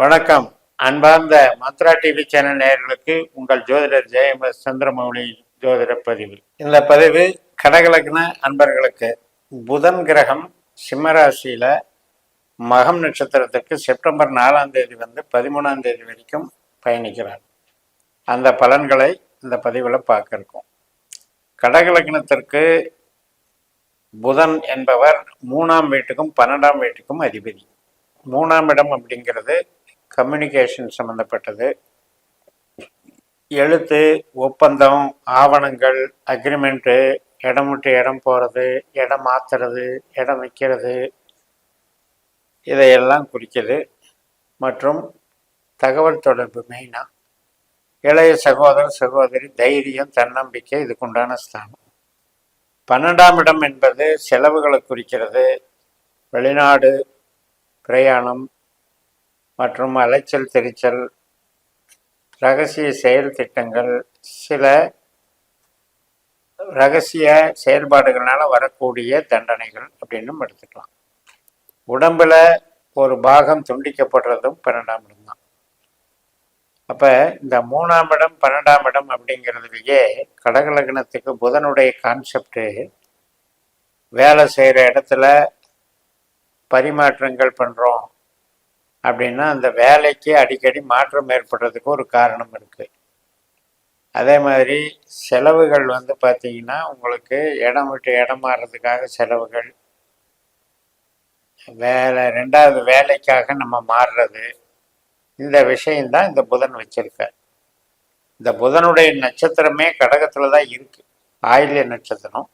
வணக்கம். அன்பார்ந்த Mantra TV channel நேயர்களுக்கு உங்கள் ஜோதிடர் ஜெயம் எஸ் சந்திரமௌலி ஜோதிட பதிவு. இந்த பதிவு கடகலக்ன அன்பர்களுக்கு புதன் கிரகம் சிம்மராசியில மகம் நட்சத்திரத்துக்கு செப்டம்பர் நாலாம் தேதி வந்து பதிமூணாம் தேதி வரைக்கும் பயணிக்கிறார். அந்த பலன்களை இந்த பதிவில் பார்க்க இருக்கோம் கடகலக்னத்திற்கு புதன் என்பவர் மூணாம் வீட்டுக்கும் பன்னெண்டாம் வீட்டுக்கும் அதிபதி. மூணாம் இடம் அப்படிங்கிறது கம்யூனிகேஷன் சம்மந்தப்பட்டது எழுத்து ஒப்பந்தம் ஆவணங்கள் அக்ரிமெண்ட்டு இடம் விட்டு இடம் போகிறது இடம் மாற்றுறது இடம் விற்கிறது இதையெல்லாம் குறிக்குது. மற்றும் தகவல் தொடர்பு மெயினாக இளைய சகோதர சகோதரி தைரியம் தன்னம்பிக்கை இதுக்குண்டான ஸ்தானம். பன்னெண்டாம் இடம் என்பது செலவுகளை குறிக்கிறது. வெளிநாடு பிரயாணம் மற்றும் அலைச்சல் தெரிச்சல் ரகசிய செயல் திட்டங்கள் சில ரகசிய செயல்பாடுகளால் வரக்கூடிய தண்டனைகள் அப்படின்னு எடுத்துக்கலாம். உடம்பில் ஒரு பாகம் துண்டிக்கப்படுறதும் பன்னெண்டாம் இடம் தான். அப்போ இந்த மூணாம் இடம் பன்னெண்டாம் இடம் அப்படிங்கிறதுலையே கடகலக்னத்துக்கு புதனுடைய கான்செப்டு வேலை செய்கிற இடத்துல பரிமாற்றங்கள் பண்ணுறோம் அப்படின்னா அந்த வேலைக்கு அடிக்கடி மாற்றம் ஏற்படுறதுக்கு ஒரு காரணம் இருக்குது அதே மாதிரி செலவுகள் வந்து பார்த்தீங்கன்னா உங்களுக்கு இடம் விட்டு இடம் மாறுறதுக்காக செலவுகள். வேலை ரெண்டாவது வேலைக்காக நம்ம மாறுறது. இந்த விஷயந்தான் இந்த புதன் வச்சுருக்கார். இந்த புதனுடைய நட்சத்திரமே கடகத்தில் தான் இருக்குது ஆயில்ய நட்சத்திரம்.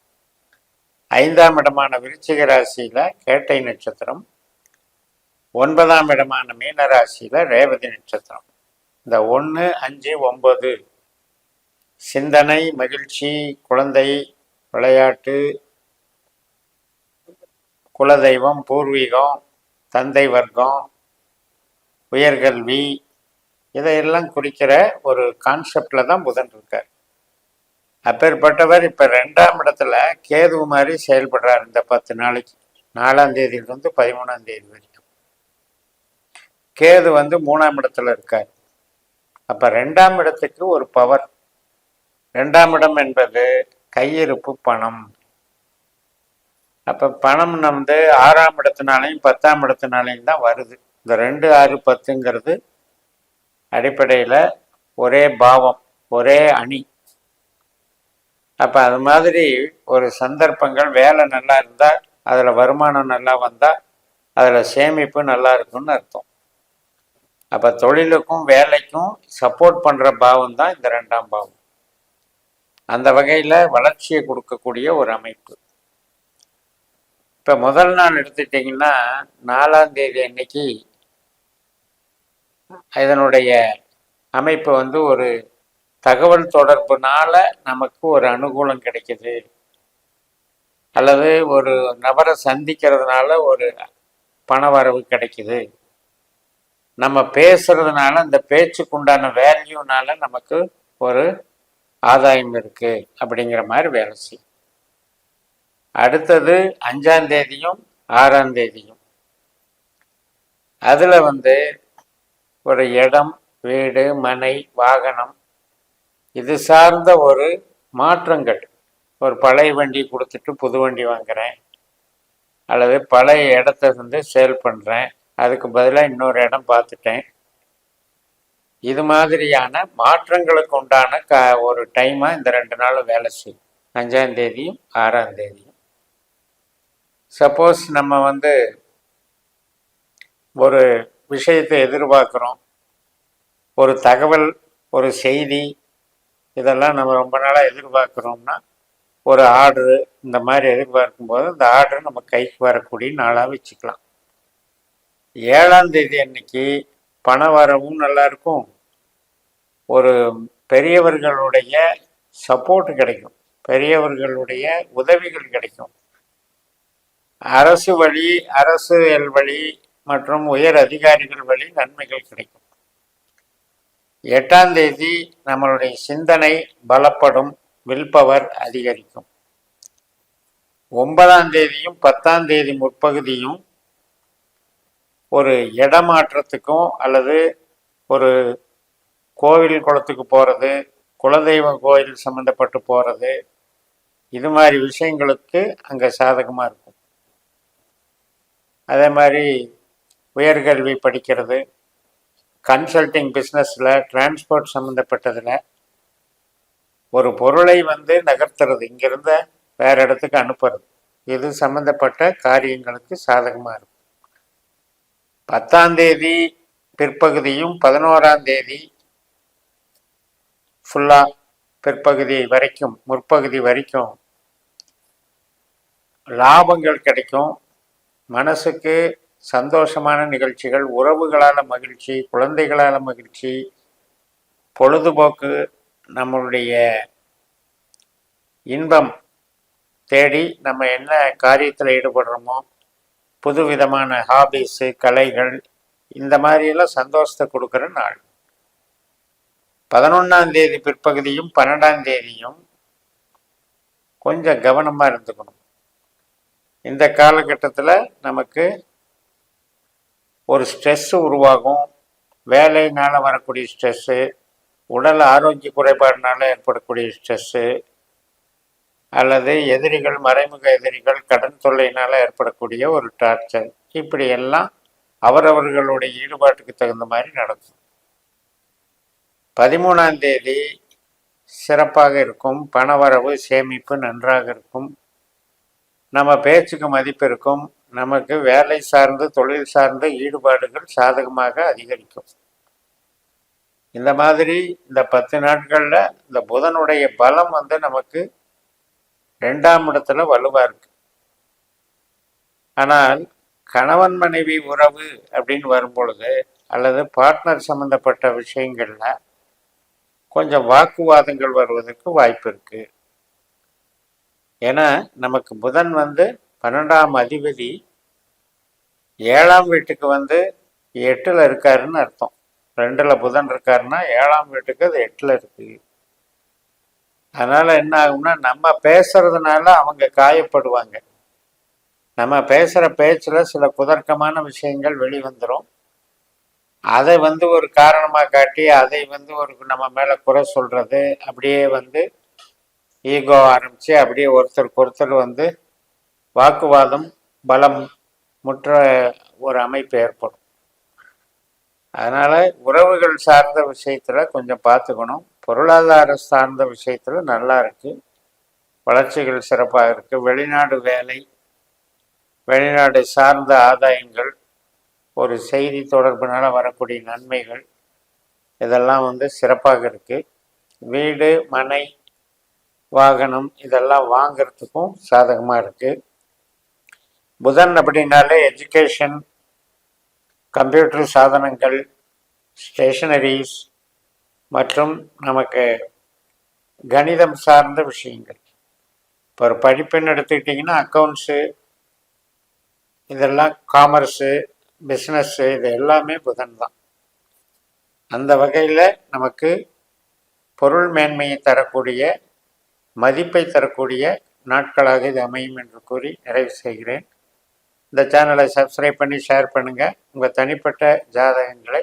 ஐந்தாம் இடமான விருச்சிக ராசியில் கேட்டை நட்சத்திரம். ஒன்பதாம் இடமான மீனராசியில் ரேவதி நட்சத்திரம். இந்த ஒன்று அஞ்சு ஒன்பது. சிந்தனை மகிழ்ச்சி குழந்தை விளையாட்டு குலதெய்வம் பூர்வீகம் தந்தை வர்க்கம் உயர்கல்வி இதையெல்லாம் குறிக்கிற ஒரு கான்செப்டில் தான் புதன் இருக்கார். அப்பேற்பட்டவர் இப்போ ரெண்டாம் இடத்துல கேது மாதிரி செயல்படுறார் இந்த பத்து நாளைக்கு. நாலாம் தேதியிலிருந்து பதிமூணாம் தேதி வரைக்கும். கேது வந்து மூணாம் இடத்துல இருக்கார். அப்போ ரெண்டாம் இடத்துக்கு ஒரு பவர் ரெண்டாம் இடம் என்பது கையிருப்பு பணம். அப்போ பணம் வந்து ஆறாம் இடத்தினாலையும் பத்தாம் இடத்தினாலையும் தான் வருது. இந்த ரெண்டு ஆறு பத்துங்கிறது அடிப்படையில் ஒரே பாவம் ஒரே அணி. அப்போ அது மாதிரி ஒரு சந்தர்ப்பங்கள் வேலை நல்லா இருந்தால் அதில் வருமானம் நல்லா வந்தால் அதில் சேமிப்பு நல்லா இருக்குன்னு அர்த்தம். அப்போ தொழிலுக்கும் வேலைக்கும் சப்போர்ட் பண்ணுற பாவம் தான் இந்த ரெண்டாம் பாவம். அந்த வகையில் வளர்ச்சியை கொடுக்கக்கூடிய ஒரு அமைப்பு. இப்போ முதல் நாள் எடுத்துட்டிங்கன்னா நாலாம் தேதி அன்னைக்கு இதனுடைய அமைப்பு வந்து ஒரு தகவல் தொடர்புனால நமக்கு ஒரு அனுகூலம் கிடைக்குது. அல்லது ஒரு நபரை சந்திக்கிறதுனால ஒரு பண வரவு கிடைக்குது. நம்ம பேசுறதுனால அந்த பேச்சுக்குண்டான வேல்யூனால நமக்கு ஒரு ஆதாயம் இருக்கு அப்படிங்கிற மாதிரி வேலை செய்யும். அடுத்தது அஞ்சாம் தேதியும் ஆறாம் தேதியும். அதில் வந்து ஒரு இடம் வீடு மனை வாகனம் இது சார்ந்த ஒரு மாற்றங்கள். ஒரு பழைய வண்டி கொடுத்துட்டு புது வண்டி வாங்குறேன் அல்லது பழைய இடத்த வந்து சேல் பண்ணுறேன் அதுக்கு பதிலாக இன்னொரு இடம் பார்த்துட்டேன். இது மாதிரியான மாற்றங்களுக்கு உண்டான க ஒரு டைமாக இந்த ரெண்டு நாளும் வேலை செய்யும். அஞ்சாம் தேதியும் ஆறாம் தேதியும். சப்போஸ் நம்ம வந்து ஒரு விஷயத்தை எதிர்பார்க்குறோம். ஒரு தகவல் ஒரு செய்தி இதெல்லாம் நம்ம ரொம்ப நாளாக எதிர்பார்க்குறோம்னா ஒரு ஆர்டரு இந்த மாதிரி எதிர்பார்க்கும் போது இந்த ஆர்டர் நம்ம கைக்கு வரக்கூடிய நாளாக வச்சுக்கலாம். ஏழாம் தேதி அன்னைக்கு பண வரவும் நல்லா இருக்கும் ஒரு பெரியவர்களுடைய சப்போர்ட் கிடைக்கும். பெரியவர்களுடைய உதவிகள் கிடைக்கும். அரசு வழி அரசியல் வழி மற்றும் உயர் அதிகாரிகள் வழி நன்மைகள் கிடைக்கும். எட்டாம் தேதி நம்மளுடைய சிந்தனை பலப்படும் வில் பவர் அதிகரிக்கும். ஒன்பதாம் தேதியும் பத்தாம் தேதி முற்பகுதியும் ஒரு இடமாற்றத்துக்கும் அல்லது ஒரு கோவில் குளத்துக்கு போகிறது குலதெய்வம் கோயில் சம்மந்தப்பட்டு போகிறது இது மாதிரி விஷயங்களுக்கு அங்கே சாதகமாக இருக்கும். அதே மாதிரி உயர்கல்வி படிக்கிறது கன்சல்டிங் பிஸ்னஸில் டிரான்ஸ்போர்ட் சம்மந்தப்பட்டதில் ஒரு பொருளை வந்து நகர்த்துறது இங்கிருந்த வேறு இடத்துக்கு அனுப்புறது இது சம்மந்தப்பட்ட காரியங்களுக்கு சாதகமாக இருக்கும். பத்தாம் தேதி பிற்பகுதியும் பதினோராம் தேதி ஃபுல்லாக பிற்பகுதி வரைக்கும் முற்பகுதி வரைக்கும் லாபங்கள் கிடைக்கும். மனசுக்கு சந்தோஷமான நிகழ்ச்சிகள் உறவுகளால் மகிழ்ச்சி குழந்தைகளால் மகிழ்ச்சி பொழுதுபோக்கு நம்மளுடைய இன்பம் தேடி நம்ம என்ன காரியத்தில் ஈடுபடுறோமோ புது விதமான ஹாபீஸு கலைகள் இந்த மாதிரியெல்லாம் சந்தோஷத்தை கொடுக்குற நாள். பதினொன்றாம் தேதி பிற்பகுதியும் பன்னெண்டாம் தேதியும் கொஞ்சம் கவனமாக இருந்துக்கணும். இந்த காலகட்டத்தில் நமக்கு ஒரு ஸ்ட்ரெஸ் உருவாகும். வேலையினால் வரக்கூடிய ஸ்ட்ரெஸ்ஸு உடல் ஆரோக்கிய குறைபாடுனால ஏற்படக்கூடிய ஸ்ட்ரெஸ்ஸு அல்லது எதிரிகள் மறைமுக எதிரிகள் கடன் தொல்லையினால் ஏற்படக்கூடிய ஒரு டார்ச்சர் இப்படி எல்லாம் அவரவர்களுடைய ஈடுபாட்டுக்கு தகுந்த மாதிரி நடக்கும். பதிமூணாம் தேதி சிறப்பாக இருக்கும். பணவரவு சேமிப்பு நன்றாக இருக்கும். நம்ம பேச்சுக்கு மதிப்பு இருக்கும். நமக்கு வேலை சார்ந்து தொழில் சார்ந்த ஈடுபாடுகள் சாதகமாக அதிகரிக்கும். இந்த மாதிரி இந்த பத்து நாட்களில் இந்த புதனுடைய பலம் வந்து நமக்கு ரெண்டாம் இடத்துல வலுவா இருக்கு. ஆனால் கணவன் மனைவி உறவு அப்படின்னு வரும்பொழுது அல்லது பார்ட்னர் சம்பந்தப்பட்ட விஷயங்கள்ல கொஞ்சம் வாக்குவாதங்கள் வருவதற்கு வாய்ப்பு இருக்கு. ஏன்னா நமக்கு புதன் வந்து பன்னெண்டாம் அதிபதி ஏழாம் வீட்டுக்கு வந்து எட்டில் இருக்காருன்னு அர்த்தம். ரெண்டில் புதன் இருக்காருன்னா ஏழாம் வீட்டுக்கு அது எட்டில் இருக்குது அதனால என்ன ஆகும்னா நம்ம பேசுறதுனால அவங்க காயப்படுவாங்க. நம்ம பேசுகிற பேச்சில் சில குதர்க்கமான விஷயங்கள் வெளிவந்துடும் அதை வந்து ஒரு காரணமாக காட்டி அதை வந்து ஒரு நம்ம மேலே குறை சொல்கிறது அப்படியே வந்து ஈகோ ஆரம்பித்து அப்படியே ஒருத்தருக்கு ஒருத்தர் வந்து வாக்குவாதம் பலம் முற்ற ஒரு அமைப்பு ஏற்படும். அதனால் உறவுகள் சார்ந்த விஷயத்தில் கொஞ்சம் பார்த்துக்கணும். பொருளாதார சார்ந்த விஷயத்தில் நல்லா இருக்கு. வளர்ச்சிகள் சிறப்பாக இருக்குது வெளிநாடு வேலை வெளிநாடு சார்ந்த ஆதாயங்கள் ஒரு செய்தி தொடர்பினால் வரக்கூடிய நன்மைகள் இதெல்லாம் வந்து சிறப்பாக இருக்குது வீடு மனை வாகனம் இதெல்லாம் வாங்கிறதுக்கும் சாதகமாக இருக்குது புதன் அப்படின்னாலே எஜுகேஷன் கம்ப்யூட்டர் சாதனங்கள் ஸ்டேஷனரிஸ் மற்றும் நமக்கு கணிதம் சார்ந்த விஷயங்கள். இப்போ ஒரு படிப்புன்னு எடுத்துக்கிட்டிங்கன்னா அக்கௌண்ட்ஸு இதெல்லாம் காமர்ஸு பிஸ்னஸ்ஸு இது எல்லாமே புதன் தான். அந்த வகையில் நமக்கு பொருள் மேன்மையை தரக்கூடிய மதிப்பை தரக்கூடிய நாட்களாக இது அமையும் என்று கூறி நிறைவு செய்கிறேன். இந்த சேனலை சப்ஸ்கிரைப் பண்ணி ஷேர் பண்ணுங்கள் உங்கள் தனிப்பட்ட ஜாதகங்களை